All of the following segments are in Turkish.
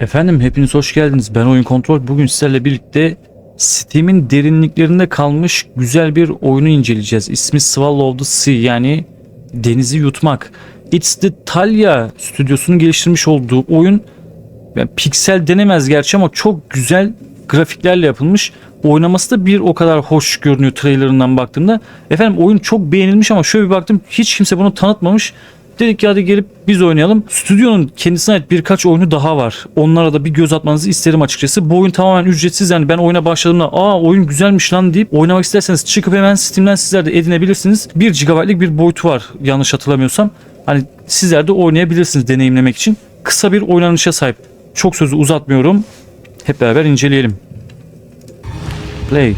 Efendim hepiniz hoş geldiniz. Ben Oyun Kontrol. Bugün sizlerle birlikte Steam'in derinliklerinde kalmış güzel bir oyunu inceleyeceğiz. İsmi Swallow the Sea yani denizi yutmak. It's the Talia stüdyosunun geliştirmiş olduğu oyun. Yani piksel denemez gerçi ama çok güzel grafiklerle yapılmış. Oynaması da bir o kadar hoş görünüyor trailerından baktığımda. Efendim oyun çok beğenilmiş ama şöyle bir baktım hiç kimse bunu tanıtmamış. Dedik ki hadi gelip biz oynayalım. Stüdyonun kendisine ait birkaç oyunu daha var. Onlara da bir göz atmanızı isterim açıkçası. Bu oyun tamamen ücretsiz yani ben oyuna başladığımda aa oyun güzelmiş lan deyip oynamak isterseniz çıkıp hemen Steam'den sizler de edinebilirsiniz. 1 GB'lik bir boyutu var yanlış hatırlamıyorsam. Hani sizler de oynayabilirsiniz deneyimlemek için. Kısa bir oynanışa sahip. Çok sözü uzatmıyorum. Hep beraber inceleyelim. Play.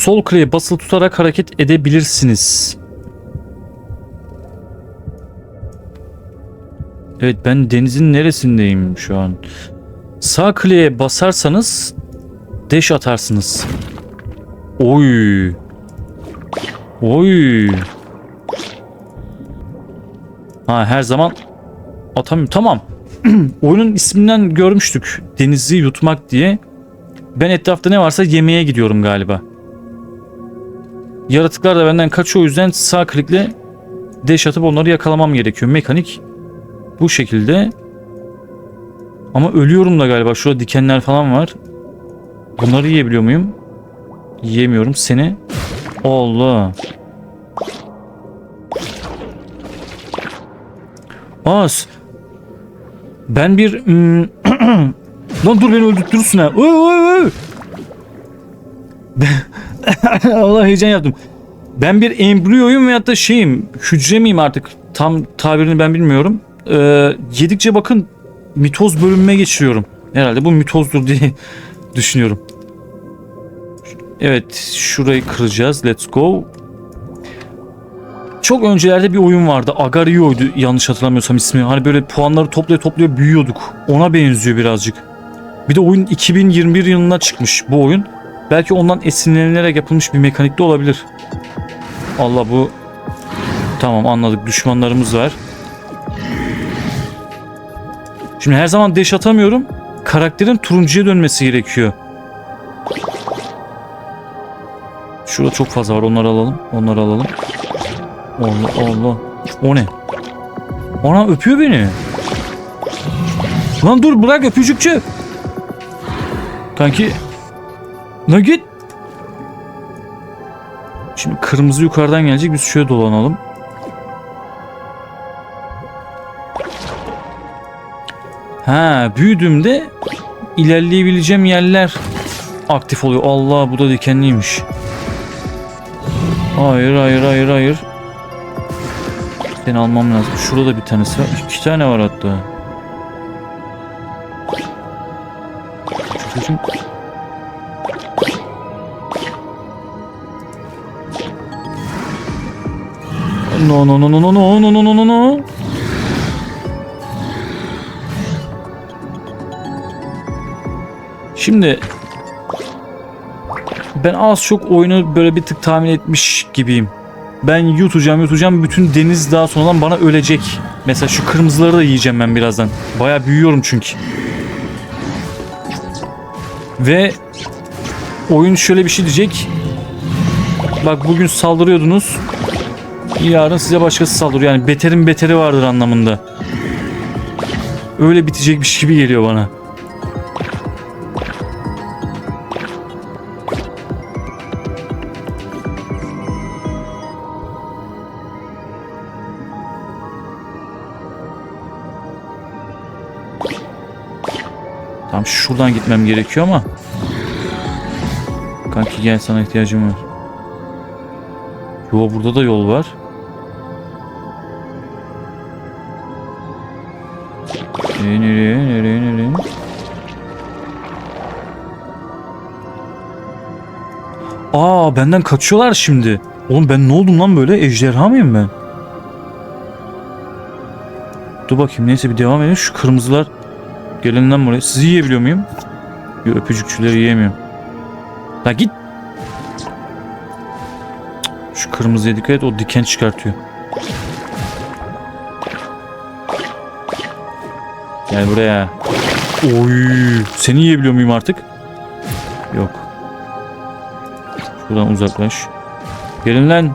Sol kliğe basılı tutarak hareket edebilirsiniz. Evet ben denizin neresindeyim şu an? Sağ kliğe basarsanız dash atarsınız. Oy. Oy. Ha her zaman atamıyorum. Tamam. Oyunun isminden görmüştük. Denizi yutmak diye. Ben etrafta ne varsa yemeye gidiyorum galiba. Yaratıklar da benden kaçıyor o yüzden sağ klikle dash atıp onları yakalamam gerekiyor. Mekanik bu şekilde. Ama ölüyorum da galiba. Şurada dikenler falan var. Bunları yiyebiliyor muyum? Yiyemiyorum. Seni. Allah. Az. Ben bir... hmm, Lan dur beni öldürtürsün ha. Oy, oy, oy. Allah heyecan yaptım. Ben bir embriyoyum veyahut da şeyim, hücre miyim artık? Tam tabirini ben bilmiyorum. Ee, yedikçe bakın mitoz bölünme geçiriyorum. Herhalde bu mitozdur diye düşünüyorum. Evet, şurayı kıracağız. Let's go. Çok öncelerde bir oyun vardı. Agario'ydu yanlış hatırlamıyorsam ismi. Hani böyle puanları toplaya toplaya büyüyorduk. Ona benziyor birazcık. Bir de oyun 2021 yılında çıkmış bu oyun. Belki ondan esinlenilerek yapılmış bir mekanik de olabilir. Allah bu... Tamam anladık düşmanlarımız var. Şimdi her zaman deş atamıyorum. Karakterin turuncuya dönmesi gerekiyor. Şurada çok fazla var onları alalım. Onları alalım. Allah Allah. O ne? Ana öpüyor beni. Lan dur bırak öpücükçü. Kanki. La git. Şimdi kırmızı yukarıdan gelecek. Biz şöyle dolanalım. Ha büyüdüğümde ilerleyebileceğim yerler aktif oluyor. Allah bu da dikenliymiş. Hayır hayır hayır hayır. Seni almam lazım. Şurada da bir tanesi var. İki tane var hatta. Çocuğum. No no no no no no no no no no. Şimdi ben az çok oyunu böyle bir tık tahmin etmiş gibiyim. Ben yutacağım yutacağım bütün deniz daha sonradan bana ölecek. Mesela şu kırmızıları da yiyeceğim ben birazdan. Baya büyüyorum çünkü. Ve oyun şöyle bir şey diyecek. Bak bugün saldırıyordunuz. Yarın size başkası saldırıyor. Yani beterin beteri vardır anlamında. Öyle bitecekmiş gibi geliyor bana. Tam şuradan gitmem gerekiyor ama. Kanki gel sana ihtiyacım var. Yo burada da yol var. Nereye nereye nereye nereye? Aa benden kaçıyorlar şimdi. Oğlum ben ne oldum lan böyle? Ejderha mıyım ben? Dur bakayım neyse bir devam edelim. Şu kırmızılar Gelin buraya. Sizi yiyebiliyor muyum? Yok öpücükçüleri yiyemiyorum. La git. Şu kırmızıya dikkat et o diken çıkartıyor. Gel buraya. Oy. Seni yiyebiliyor muyum artık? Yok. Buradan uzaklaş. Gelin lan.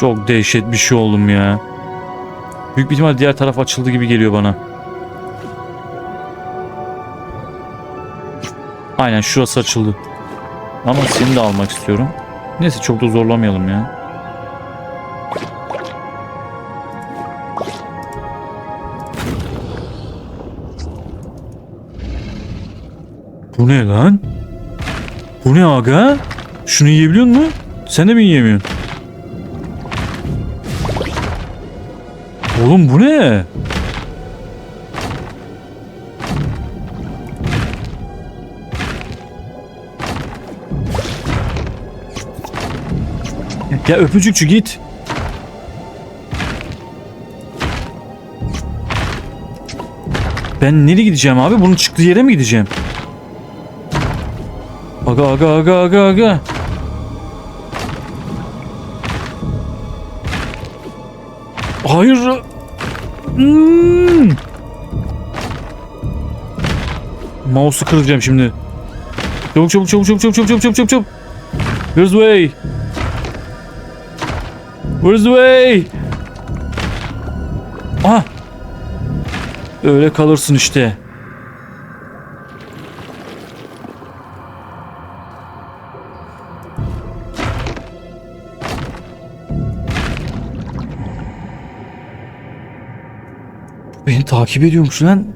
Çok dehşet bir şey oldum ya. Büyük bir ihtimal diğer taraf açıldı gibi geliyor bana. Aynen şurası açıldı. Ama seni de almak istiyorum. Neyse çok da zorlamayalım ya. Bu ne lan? Bu ne aga? Şunu yiyebiliyor musun? Sen de mi yiyemiyorsun? Oğlum bu ne? Ya öpücükçü git. Ben nereye gideceğim abi? Bunun çıktığı yere mi gideceğim? Aga aga aga aga aga. Hayır. Hmm. Mouse'u kıracağım şimdi. Çabuk çabuk çabuk çabuk çabuk çabuk çabuk çabuk çabuk. Where's the way? Where's the way? Ah. Öyle kalırsın işte. Takip ediyormuş lan.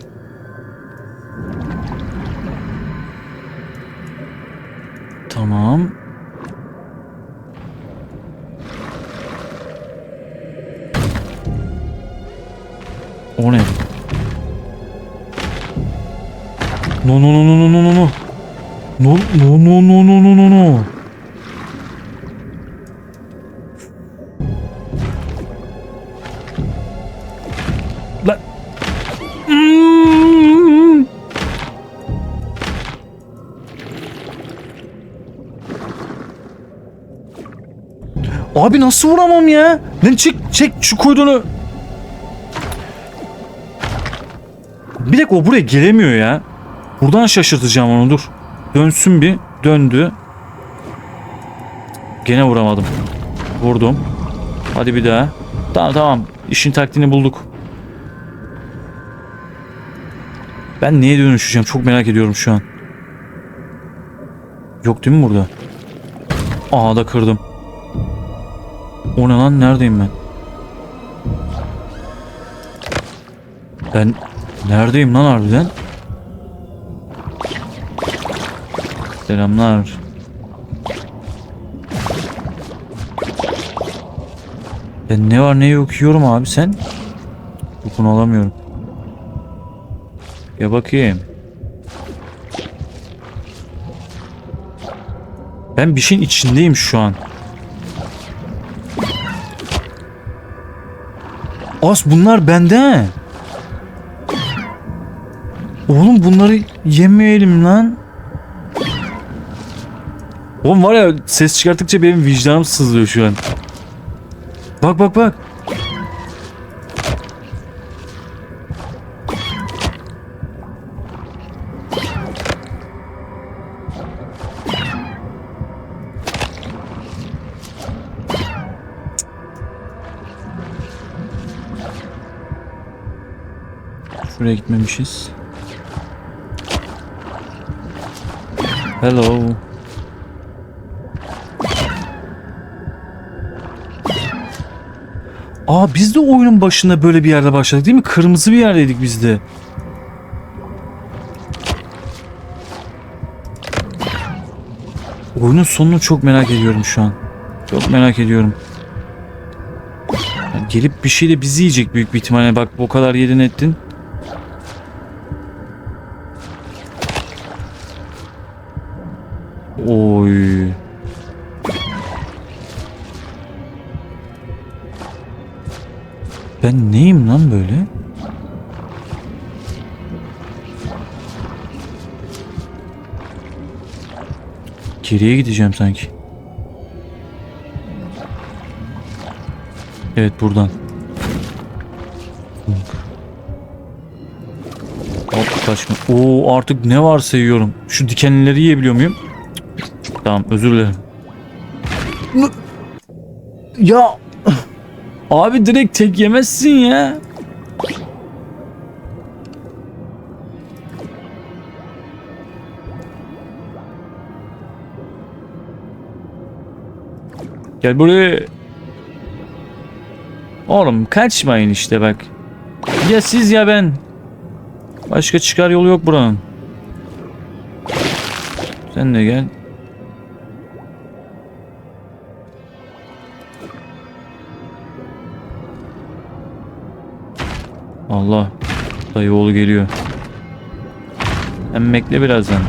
Tamam. O ne? No no no no no no no. No no no no no no no no. Abi nasıl vuramam ya? Lan çek çek şu kuyruğunu. Bir dakika o buraya gelemiyor ya. Buradan şaşırtacağım onu dur. Dönsün bir. Döndü. Gene vuramadım. Vurdum. Hadi bir daha. Tamam tamam. İşin taktiğini bulduk. Ben neye dönüşeceğim çok merak ediyorum şu an. Yok değil mi burada? Aa da kırdım. O ne lan neredeyim ben? Ben neredeyim lan harbiden? Selamlar. Ben ne var ne yok yiyorum abi sen? Bunu alamıyorum. Ya bakayım. Ben bir şeyin içindeyim şu an. As bunlar bende. Oğlum bunları yemeyelim lan. Oğlum var ya ses çıkarttıkça benim vicdanım sızlıyor şu an. Bak bak bak. Şuraya gitmemişiz. Hello. Aa biz de oyunun başında böyle bir yerde başladık değil mi? Kırmızı bir yerdeydik biz de. Oyunun sonunu çok merak ediyorum şu an. Çok merak ediyorum. Yani gelip bir şeyle bizi yiyecek büyük bir ihtimalle. Bak bu kadar yedin ettin. Oy. Ben neyim lan böyle? Geriye gideceğim sanki. Evet buradan. Alt kaçma. Oo artık ne varsa yiyorum. Şu dikenleri yiyebiliyor muyum? Tamam özür dilerim. Ya abi direkt tek yemezsin ya. Gel buraya. Oğlum kaçmayın işte bak. Ya siz ya ben. Başka çıkar yolu yok buranın. Sen de gel. Allah. Dayı oğlu geliyor. Hem bekle birazdan.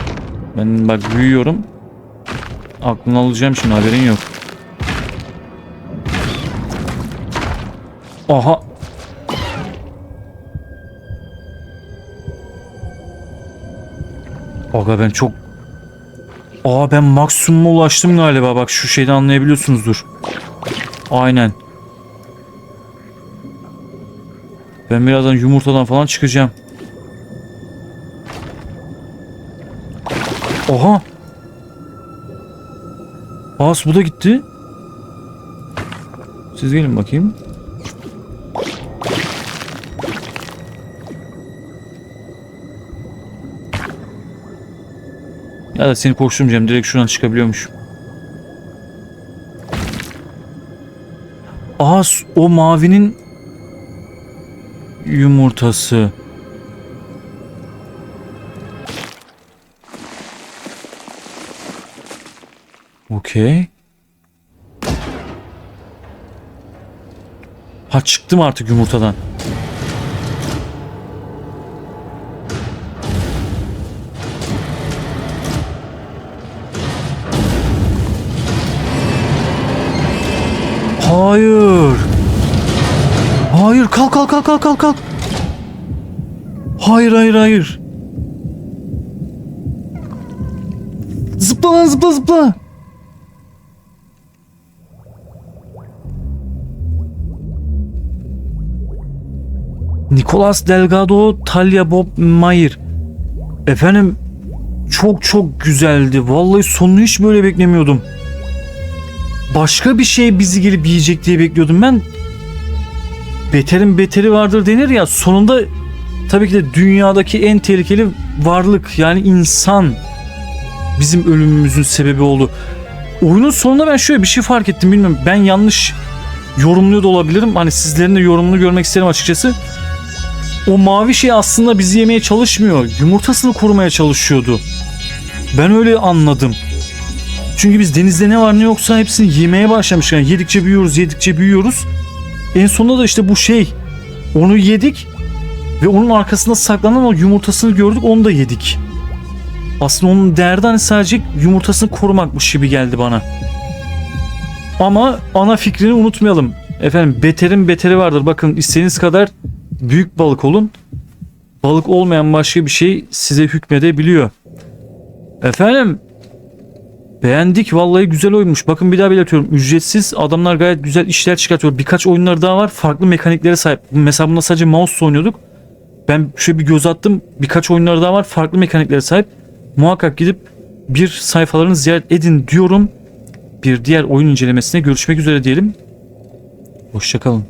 Ben bak büyüyorum. Aklını alacağım şimdi haberin yok. Aha. Aga ben çok... Aa ben maksimuma ulaştım galiba. Bak şu şeyden anlayabiliyorsunuzdur. Aynen. Ben birazdan yumurtadan falan çıkacağım. Oha. As bu da gitti. Siz gelin bakayım. Ya da seni koşturmayacağım. Direkt şuradan çıkabiliyormuş. S- o mavinin yumurtası. Okey. Ha çıktım artık yumurtadan. Kalk kalk kalk kalk kalk kalk. Hayır hayır hayır. Zıpla lan zıpla zıpla. Nicolas Delgado, Talia Bob Mayer. Efendim çok çok güzeldi. Vallahi sonunu hiç böyle beklemiyordum. Başka bir şey bizi gelip yiyecek diye bekliyordum ben. Beterin beteri vardır denir ya sonunda tabii ki de dünyadaki en tehlikeli varlık yani insan bizim ölümümüzün sebebi oldu. Oyunun sonunda ben şöyle bir şey fark ettim bilmiyorum. Ben yanlış yorumluyor da olabilirim. Hani sizlerin de yorumunu görmek isterim açıkçası. O mavi şey aslında bizi yemeye çalışmıyor. Yumurtasını korumaya çalışıyordu. Ben öyle anladım. Çünkü biz denizde ne var ne yoksa hepsini yemeye başlamış. Yani yedikçe büyüyoruz, yedikçe büyüyoruz. En sonunda da işte bu şey. Onu yedik ve onun arkasında saklanan o yumurtasını gördük, onu da yedik. Aslında onun derdi hani sadece yumurtasını korumakmış gibi geldi bana. Ama ana fikrini unutmayalım. Efendim beterin beteri vardır. Bakın istediğiniz kadar büyük balık olun. Balık olmayan başka bir şey size hükmedebiliyor. Efendim Beğendik vallahi güzel oymuş. Bakın bir daha belirtiyorum. Ücretsiz adamlar gayet güzel işler çıkartıyor. Birkaç oyunlar daha var. Farklı mekaniklere sahip. Mesela bunda sadece mouse oynuyorduk. Ben şöyle bir göz attım. Birkaç oyunlar daha var. Farklı mekaniklere sahip. Muhakkak gidip bir sayfalarını ziyaret edin diyorum. Bir diğer oyun incelemesine görüşmek üzere diyelim. Hoşçakalın.